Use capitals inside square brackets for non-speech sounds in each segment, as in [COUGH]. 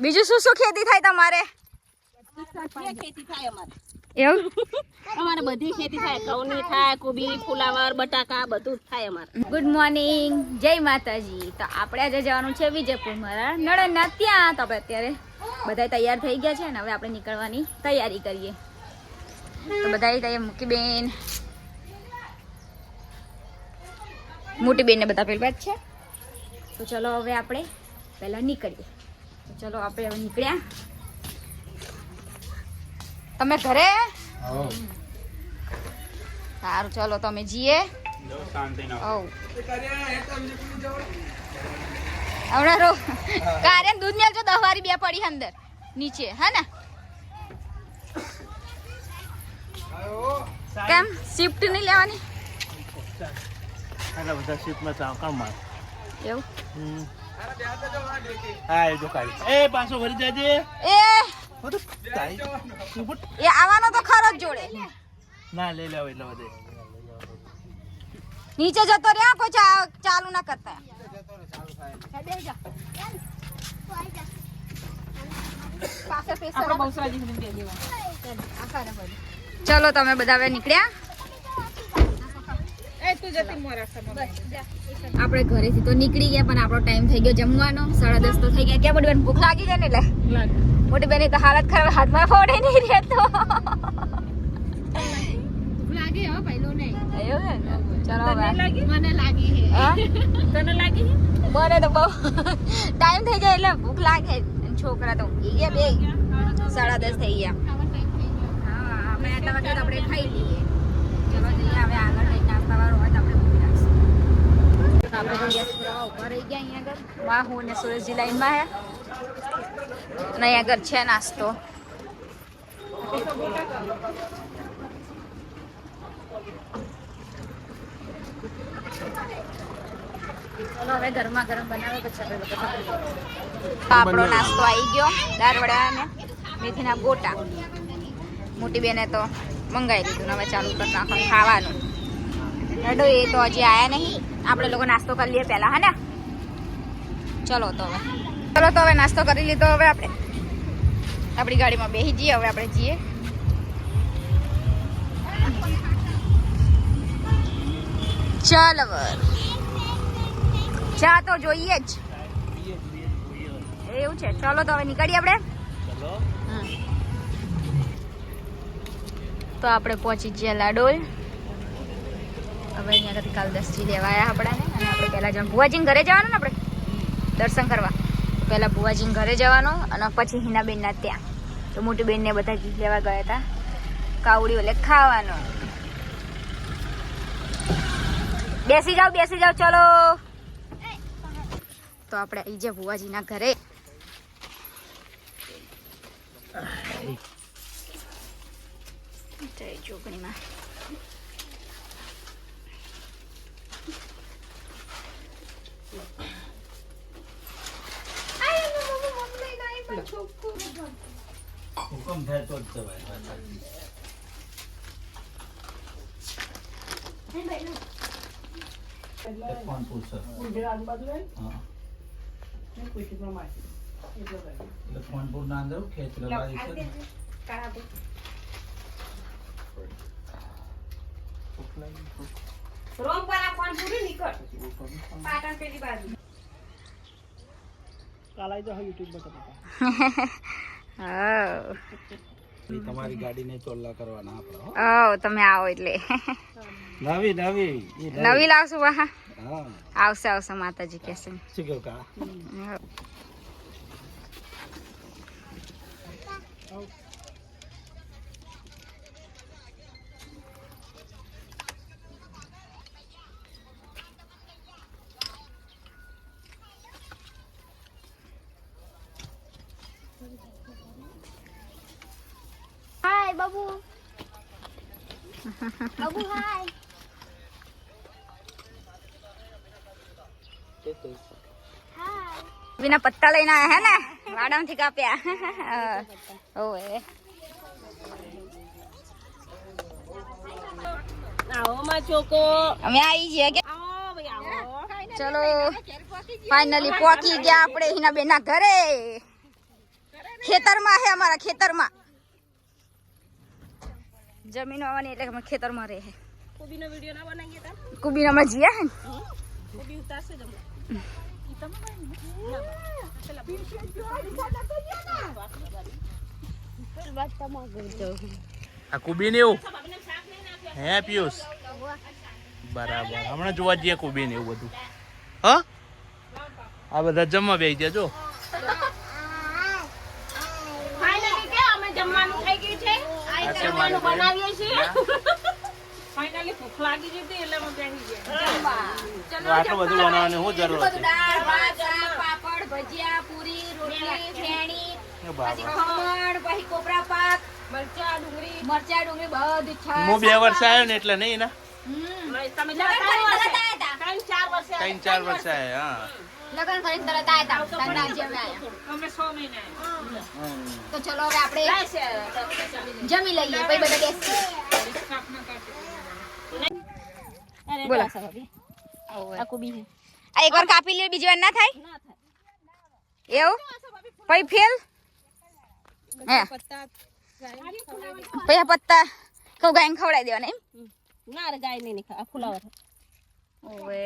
બીજું શું શું ખેતી થાય તમારે? ખેતી થાય અમારે. એવું? અમારે બધી ખેતી થાય. ઘઉંની થાય કોબી ફુલાવર બટાકા બધું જ થાય અમારે. ગુડ મોર્નિંગ જય માતાજી. તો આપણે આજે જવાનું છે વિજયપુર મારા નળના ત્યાં. તો આપણે અત્યારે બધા તૈયાર થઈ ગયા છે ને હવે આપણે નીકળવાની તૈયારી કરીએ. તો બધા તૈયાર મૂકી બેન. મોટી બેન ને બધા પેલી વાત છે. તો ચલો હવે આપણે પહેલા નીકળીએ. ચલો આપણે હવે નીકળ્યા. તમે ઘરે? સારું ચલો તમે જઈએ. હમણાં રો કારે દૂધ ને જો દહવારી બે પડી અંદર નીચે હા ને? કેમ? શિફ્ટ નહીં લેવાની? બધા શિફ્ટમાં કામ એવું? હા એ દુકાન એ પાછો ભરી જાજે. એ. બધું તાઈ તું ફૂટ. એ આવવાનો તો ખરો જોડે. ના લઈ લેવા એટલે બધે. નીચે જતો રહ્યા કોઈ ચા- ચાલુ ના કરતા. ચલો તમે બધા હવે નીકળ્યા. આપણે ઘરેથી તો નીકળી ગયા પણ આપણો ટાઈમ થઈ ગયો જમવાનો. સાડા દસ તો થઈ ગયા. ક્યાં મોટી બેન ભૂખ લાગી જાય ને એટલે? મોટી બેન તો હાલત ખરાબ હાથમાં ફોડે નહીં રહેતો. છોકરા તો ગયા બે. સાડા દસ થઈ ગયા. હા આપણે ખાઈ લઈએ. ચલો જઈએ હવે આગળ કંઈક નાસ્તા વાળો હોય તો આપણે ઊભી રાખીશું આપણે તો ગેસ પુરાવા ઊભા રહી ગયા અહીંયા આગળ માં હું ને સુરેશજી લાઈનમાં હે અને અહીંયા આગળ છે નાસ્તો ચલો હવે ગરમા ગરમ બનાવે પછી આપણે લોકો ખાઈએ. આપણો નાસ્તો આવી ગયો દાળ વડા અને મેથીના ગોટા. મોટી બેને તો મંગાવી દીધું ને હવે ચાલુ કરી નાખવાનું ખાવાનું. રડો એ તો હજી આયા નહીં. આપણે લોકો નાસ્તો કરી લઈએ પહેલાં હા ને? ચલો તો હવે. ચલો તો હવે નાસ્તો કરી લીધો હવે આપણે. આપણી ગાડીમાં બેસી જઈએ હવે આપણે જઈએ. ચાલ હવે. ચા તો જોઈએ જ. એવું છે. ચલો તો હવે નીકળીએ આપણે. તો આપણે પહોંચી ગયા લાડોલ. હવે અહીંયા આગળ કાલ દસથી લેવાયા આપણાને. અને આપણે પહેલાં જવાનું ભુવાજીને ઘરે જવાનું ને આપણે? દર્શન કરવા. પહેલાં ભુવાજીને ઘરે જવાનું અને પછી હિનાબેનના ત્યાં. તો મોટી બેનને બધા ગીત લેવા ગયા હતા. કાવડી એટલે ખાવાનું. બેસી જાઓ બેસી જાઓ, ચલો. તો આપણે આવી ગયા ભુવાજીના ઘરે જય ચોકણીમાં હુકમ થાય તો જ જવાય એક ફોન પૂછો એટલે ફોન ના અંદર ખેંચ લગાવી છે રોમ પર આ ફોન પૂરી નીકળ પાટણ પેલી બાજુ કાલાઈ તો યુટ્યુબ પર હા તમારી ગાડીને ચોલ્લા કરવાના આપણે ઓ તમે આવો એટલે. નવી નવી નવી. લાવશું વાહ. આવશે આવશે માતાજી કહેશે શું કેવું કા? બાબુ હાય વિના પત્તા લઈને આયા હે ને વાડામાંથી કાપ્યા ઓએ આવો માં ચોકો અમે આવી છીએ કે આવો ભાઈ આવો ચલો ફાઇનલી પહોંચી ગયા આપણે હિના બેના ના ઘરે ખેતરમાં હે અમારા ખેતરમાં જમીન આવવાની એટલે અમે ખેતરમાં રહે છે. કોબીનો વીડિયો ના બનાવીએ તાર? કુબીર અમે જીયા હે. કોબી ઉતારશે જ આ કુબીન એવું? હે પિયુષ? બરાબર. હમણાં જોવા જઈએ કુબીન એવું બધું. હા? આ બધા જમવા બેસી ગયા જો Finally કે અમે જમવાનું થઈ ગયું છે આ છે જમવાનું બનાવીએ છીએ. ફાઇનલી [LAUGHS] ભૂખ લાગી જતી એટલે અમે બેસી ગયા. આટલું બધું બનાવવાની શું જરૂર હતી? દાળ ભાત પાપડ ભજીયા પૂરી રોટલી ફેણી પછી ખમણ પછી કોપરા પાક મરચા ડુંગળી. મરચા ડુંગળી બધું છે હું બે વર્ષ આવ્યો ને એટલે નહીં ના? તમે ચાર વર્ષ. આવ્યા હા. લગન કરીને તરત આયા તા. ત્રણ દાળ જેવડા અમે 6 મહિને તો ચલો હવે આપણે જમી લઈએ. પછી બધા બેસીએ બોલો. આ એકવાર કાપી લે બીજી વાર ના થાય? એવું? પછી ફેલ? હે. પછી પત્તા કઉ ગાય ખવડાવી દેવાના એમ? ના રે ગાય નહીં ખા ફુલાવર. ઓવે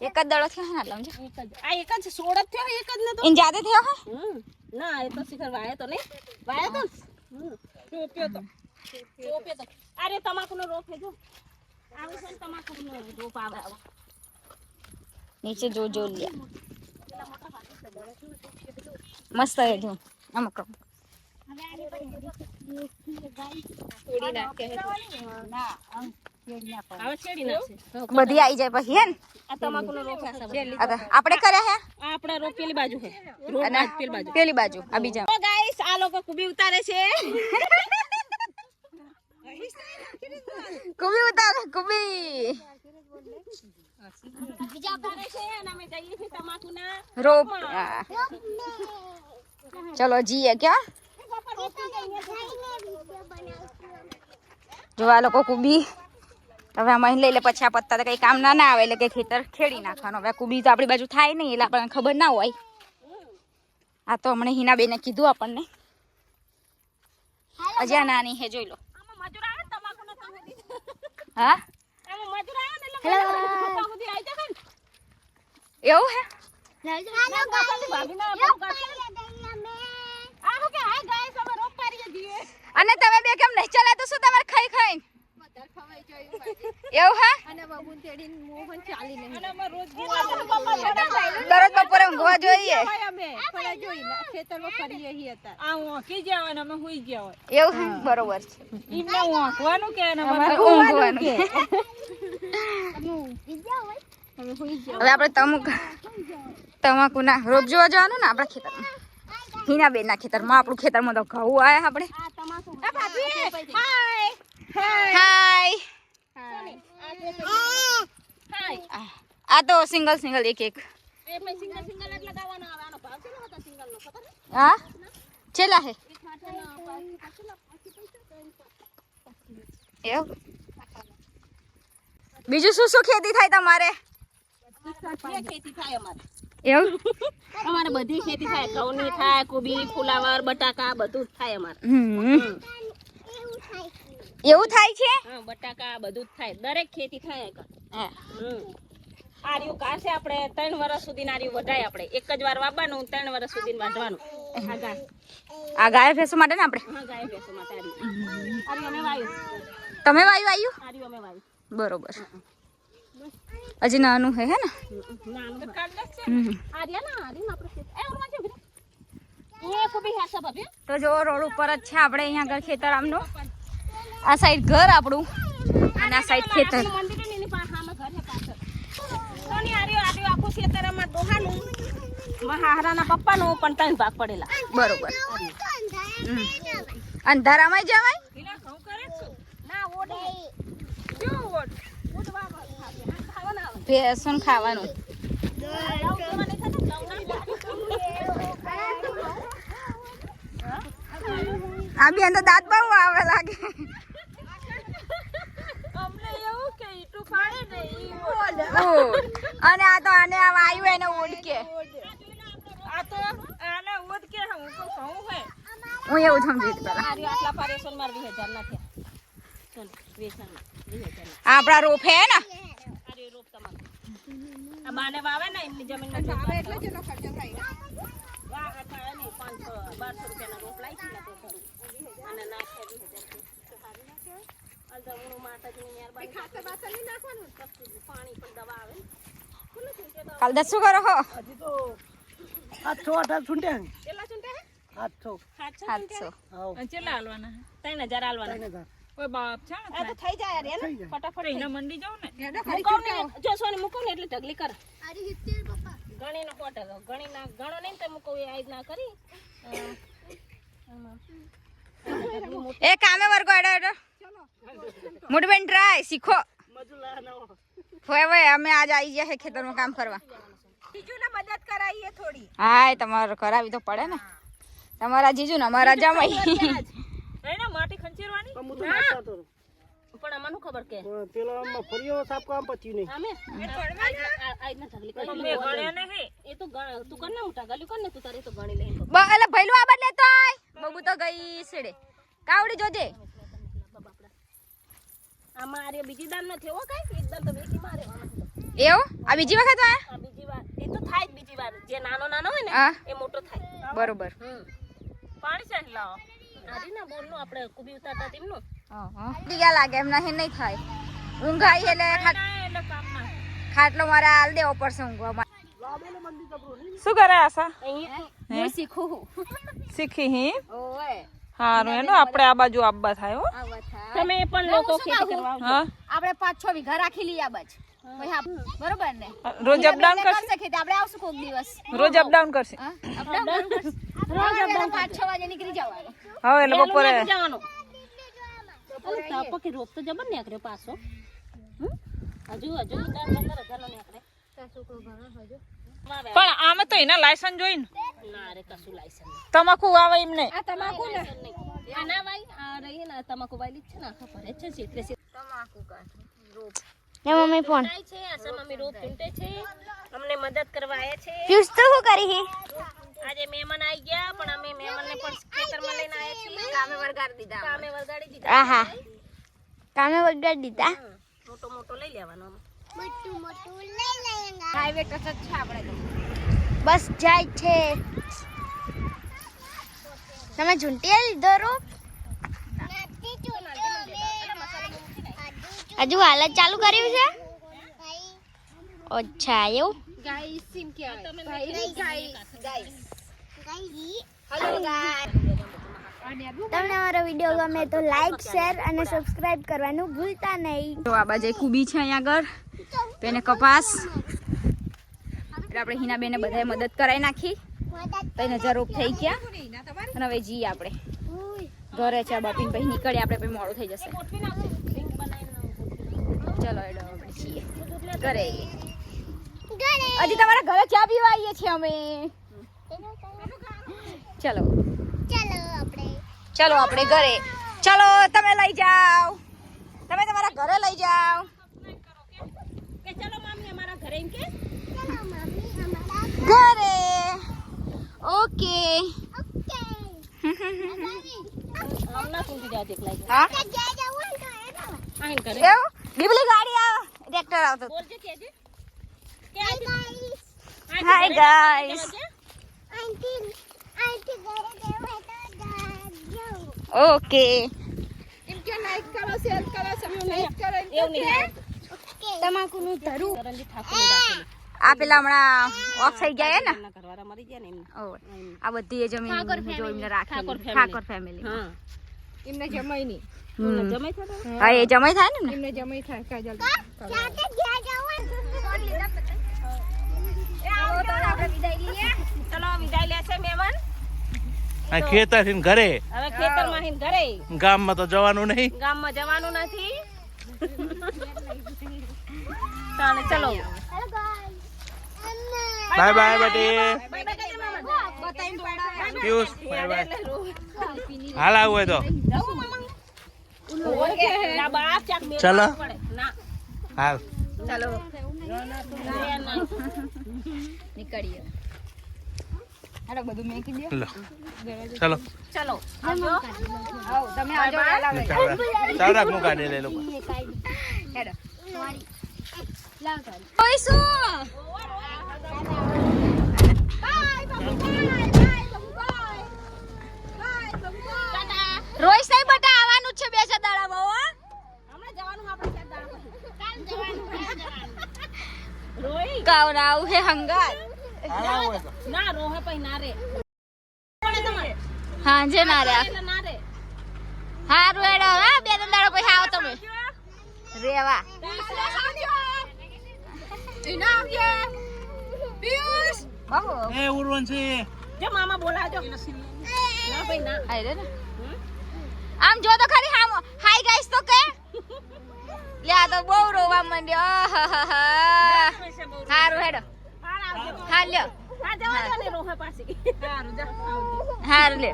એક જ દડો થયો હે ને આટલામાં જો. એક જ આ એક જ સોળ જ થયો એક જ ને તો એને જાતે થયો હે હમ. ના એ તો શિખર વાયો તો નહીં વાયો તો હમ. ચોપ્યો તો ચોપ્યો તો અરે તમાકુનો રોપ છે જો આવું છે ને તમાકુનો રોપ આવે આવો. નીચે જો જો લે મસ્ત હે જો અમુક હવે છેડી નાખશે બધી આવી જાય પછી હે ને? આપણે કર્યા હે? આ આપણા રોપ પેલી બાજુ પેલી બાજુ. પેલી બાજુ આ બીજા. તો ગાઈસ આ લોકો કુબી ઉતારે છે. કુબી ઉતારે કુબી. ઉતારે છે અને અમે જઈએ છીએ તમાકુના રોપ. ચલો જીએ ક્યાં? જો આ લોકો કુબી હવે આમાં લઈ લે પછી આ પત્તા તો કઈ કામ ના ના આવે એટલે કે ખેતર ખેડી નાખવાનું. હવે કુબી તો આપણી બાજુ થાય નહીં એટલે આપણને ખબર ના હોય. આ તો હમણાં હિનાબેને કીધું આપણને. હજી નાની હે જોઈ લો. હા. એવું હે? અને તમે બે કેમ નહીં? ચલા તો શું તમારે ખાઈ ખાઈ એવું હે? દરરોજ બપોરે ઊંઘવા જોઈએ. ને એવું હે બરોબર છે. ને હવે આપણે તમાક તમાકુના રોપ જોવા જવાનું ને આપણા ખેતરમાં. હિના બેન ના ખેતરમાં આપણું ખેતરમાં તો ઘઉં આવ્યા આપણે. હાય આ તો સિંગલ સિંગલ એક એક? હા? છેલ્લા હે. એવું? બીજું શું શું ખેતી થાય તમારે? એવું? અમારે બધી ખેતી થાય. ઘઉંની થાય કોબી ફુલાવર બટાકા બધું જ થાય અમારે. એવું થાય છે? હા બટાકા બધું જ થાય. દરેક ખેતી થાય. હા. આર્યું છે આપણે? ત્રણ વર્ષ સુધી આર્યું વઢાય આપણે. એક જ વાર વાવવાનું ત્રણ વર્ષ સુધી વાઢવાનું આ ગાય. આ ગાય ભેંસો માટે ને આપણે? હા ગાય ભેંસો માટે આર્યું. અમે વાયું તમે વાયુ આવ્યું આર્યું અમે વાયું બરોબર. હજી નાનું હે હે ને? નાનું. આર્યા ના આર્યું આપણે એ ઓરમાં છે તો જો રોડ ઉપર જ છે આપણે અહીંયા આગળ ખેતર આમનું. આ સાઈડ ઘર આપણું. અને આ સાઈડ ખેતર. પણ બરોબર. અંધારામાં જવાય? ઓડવા ખાવાના. આ બેન તો દાંત બહુ આવે લાગે અમને એવું કે ઈટું પાડે ને ઈ ઓડ ઓડ. અને આ તો આને આ વાયુ એને ઓડકે આ તો આને ઓડકે હું તો કહું હે. હું એવું સમજી પેલા આટલા પારેશન માર વીસ હજાર ના થયા. ચલ વેચાણના વીસ હજાર આપણા રોપ હે ને? અરે રોપ તમારો. આ બાને વાવે ને એમની જમીનમાં આવે એટલે જેનો ખર્ચો થાય. વાહ આ થાય નહીં પાંચસો બારસો રૂપિયાના રોપ છે તો અને નાખ્યા વીસ હજાર તો સારું ના કહેવાય હાલ માતાજીની મહેરબાની ખાતર બાતર નહીં નાખવાનું? પાણી પણ દવા આવે. ને કોને છૂટે તો કાલ દસ શું કરો હો? હજી તો આઠસો અઢાર છૂટ્યા ને કેટલા છૂટે આઠસો કેટલા હાલવાના ત્રણ હજાર હાલવાના. ત્રણ હજાર. આ તો થઈ જાય યાર થઈ ફટાફટ એના મંડી જાવ ને. મૂકો ને જો સોને મૂકો ને એટલે ઢગલી કર. ગણી નો કોટ ગણી ના ગણો નહીં તો મૂકો એ આઈ ના કરી. એ કામે વર્ગો એડો એડો મોટી બેન ટ્રાય શીખો. હોય હોય અમે આજ આવી ગયા છે ખેતરમાં કામ કરવા મદદ કરાવીએ થોડી. હા એ તમારે કરાવી તો પડે ને. તમારા જીજુ ને અમારા જમાઈ એના માટી ખંચેરવાની? પણ આમાં ખબર કે? પેલો આમાં ફર્યો સાફ કામ પચ્યું નહીં. આમે? આઈ ના. થગલી કરી મે ગણ્યા નહીં. એ તો તું કર ને મોટા ગલ્યું કર ને તું તારે તો ગણી લે બ એટલે ભઈલું આ બદલે તો આય. બબુ તો ગઈ સેડે. કાવડી જોજે. આમાં આરે બીજી દાન નથી. હો કઈ એકદમ તો બેકી મારે. એવું? આ બીજી વખત આ બીજી વાર. એ તો થાય જ બીજી વાર. જે નાનો નાનો હોય ને એ મોટો થાય. બરોબર. પાણી છે લાવો. આરી ના બોલનું આપણે કુબી ઉતારતા તેમનું. ટીકા લાગે એમ નહીં નહીં થાય. ઊંઘાઈ આવી એટલે ખાટ- ખાટલો મારે હાલ દેવો પડશે ઊંઘવા. શું કરે આશા? હું શીખું. શીખી હી? ઓય. હારું એનો આપણે આ બાજુ આબા થાય હો. તમે પણ લોકો ખેતી કરવા હા? આપણે પાંચ છ વીઘા રાખી લઈએ આ બાજુ. બરોબર ને? રોજ અપડાઉન કરશે? કરશે ખેતી આપણે આવશું કોક દિવસ. રોજ અપડાઉન કરશે. અપડાઉન કરશું. રોજ અપડાઉન પાંચ છ વાગે નીકળી જવાનું. હવે એટલે બપોરે જવાનું. અરે રોપ તો જબર નીકળ્યો પાછો. હમ? હજુ હજુ. પણ આમાં તો એના લાયસન્સ જોઈને ના. રે કશું નહીં. તમાકુ આવે એમને આ તમાકુ ને? આ ભાઈ આ રહી ને તમાકુ વાલી છે ને આખા ભરે છે સીતરે સીત મમ્મી ફોન. છે આશા મમ્મી રોપ ચૂંટે છે. અમને મદદ કરવા આવ્યા છે. પિયુષ તો શું કરી આજે મહેમાન આવી ગયા પણ અમે મહેમાનને પણ ખેતરમાં લઈને આવ્યા છીએ. કામે વરગાડી દીધા કામે વગાડી દીધા. આહા. કામે વરગાડી દીધા? મોટો મોટો લઈ લેવાનો આમાં. હાઈવે ટચ છે આપણે તો. બસ જાય છે. તમે ઝૂંટીએ લીધો રૂપ હજુ હાલ ચાલુ કર્યું છે? અચ્છા એવું? તમને અમારો વીડિયો ગમે તો લાઈક શેર અને સબસ્ક્રાઇબ કરવાનું ભૂલતા નહીં. તો આ બાજુ કુબી છે અહીંયા આગળ. તેને કપાસ. એટલે આપણે હિના બેને બધાએ મદદ કરાવી નાખી. ત્રણ હજાર થઈ ગયા. અને હવે જઈએ આપણે. ઘરે છે બાપીને પછી નીકળીએ. આપણે પછી મોડું થઈ જશે. ચલો એડો આપણે છીએ ઘરે હજી તમારા ઘરે ચા પીવા આવીએ છીએ અમે? ચલો. ચાલો. ચલો આપણે ઘરે. ચલો તમે લઈ જાઓ. તમે તમારા ઘરે લઈ જાઓ. કે ચલો મામી અમારા ઘરે એમ કે? ચાલો મમ્મી અમારા ઘરે. ઓકે [LAUGHS] બીબલી ગાડી આવે. ટ્રેક્ટર આવતો બોલજે કેજે કે આજે? Guys, Hi, guys. અહીંથી અહીંથી કરો જવું કરો જાજો. કરો એવું નહીં તમાકુનું ધરું કરંજી ઠાકોર આ પેલા હમણાં ઓફ થઈ ગયા ને મરી ગયા ને. આ બધી એ જમીન જો એમને family. ઠાકોર ફેમિલી હા એમને જમાઈ નહીં જમાઈ જમાઈ થાય ને એમને જમાઈ થાય કાજલ જ્યાં જવું હોય ચલો વિદાય લેશે મહેમાન આ ખેતરથી ઘરે. હવે ખેતરમાં માં ઘરે. ગામમાં તો જવાનું નહીં. ગામમાં જવાનું નથી. ચલો. બાય બાય બેટી. પિયુષ બાય બાય હાલ આવું હોય તો. ચલો. પડે. હાલ. ના, ના. નીકળીએ. હેડો બધું મેકી દો. લો. ચલો. ચલો આવો તમે આવજો વહેલા. ચાલ. ચાલ રાખ હું કાઢી લઈ લોકો હેડો. ઓય શું? રોય સાહેબ બટા આવવાનું જ છે બે ચાર દાડા બહુ હમણાં જવાનું આપણે ચાર દાડા પછી રોઈ કાવ આવું હે હંગાત ના જે મારે ના રે. ના હારું હેડો હા બે ત્રણ દાડો પછી આવો તમે. રેવા. બાહુ એ ઉર્વંશી જો મામા બોલાવજો. ના ભાઈ ના. આઈ રે આમ જો તો ખરી હામ. હાય ગાઈસ તો કે. લે આ તો બહુ રોવા માંડ્યો. હારું હેડો. હા લ્યો. હા જવા દો ને. રોહે પાછી. સારું જા. હારું લે.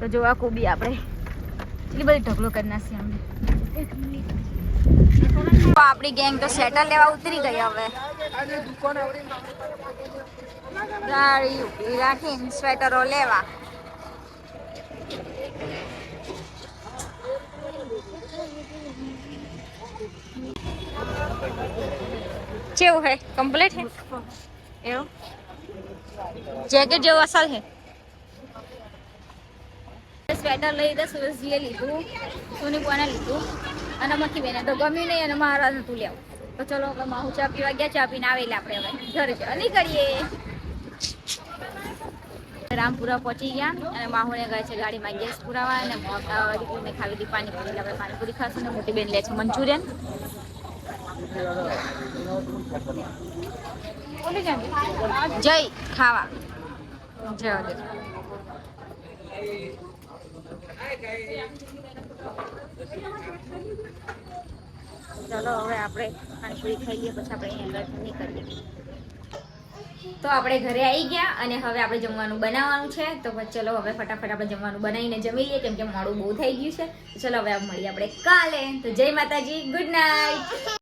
તો જો આ કોબી આપણે એટલી બધી ઢગલો કરી નાખી અમને આપણી ગેંગ તો સેટર લેવા ઉતરી ગઈ હવે. રાખીને સ્વેટરો લેવા. કેવું હે કમ્પ્લીટ હે એવું જેકેટ જેવું અસલ હે સ્વેટર લઈ દસ સુરજજીએ લીધું સોની કોને લીધું અને મખી બેને તો ગમ્યું નહીં અને મારા નતું લેવું તો ચલો હવે માહુ ચા પીવા ગયા ચા પીને આવેલા આપણે હવે ઘરે જવા નીકળીએ રામપુરા પહોંચી ગયા અને માહુને ગਏ છે ગાડીમાં ગેસ પુરાવા અને દીકરીને ખાવી હતી પાણીપુરી એટલે આપણે પાણીપુરી ખાશું ને મોટી બેન લે છે મંચુરિયન જય ખાવા. જય ચલો હવે આપણે પાણીપુરી ખાઈ લઈએ, પછી આપણે આગળ નીકળીએ. તો આપણે ઘરે આવી ગયા અને હવે આપણે જમવાનું બનાવવાનું છે. તો ચલો હવે ફટાફટ આપણે જમવાનું બનાવીને જમી લઈએ કેમ કે મોડું બહુ થઈ ગયું છે. ચલો હવે મળીએ આપણે કાલે. તો જય માતાજી, ગુડ નાઇટ.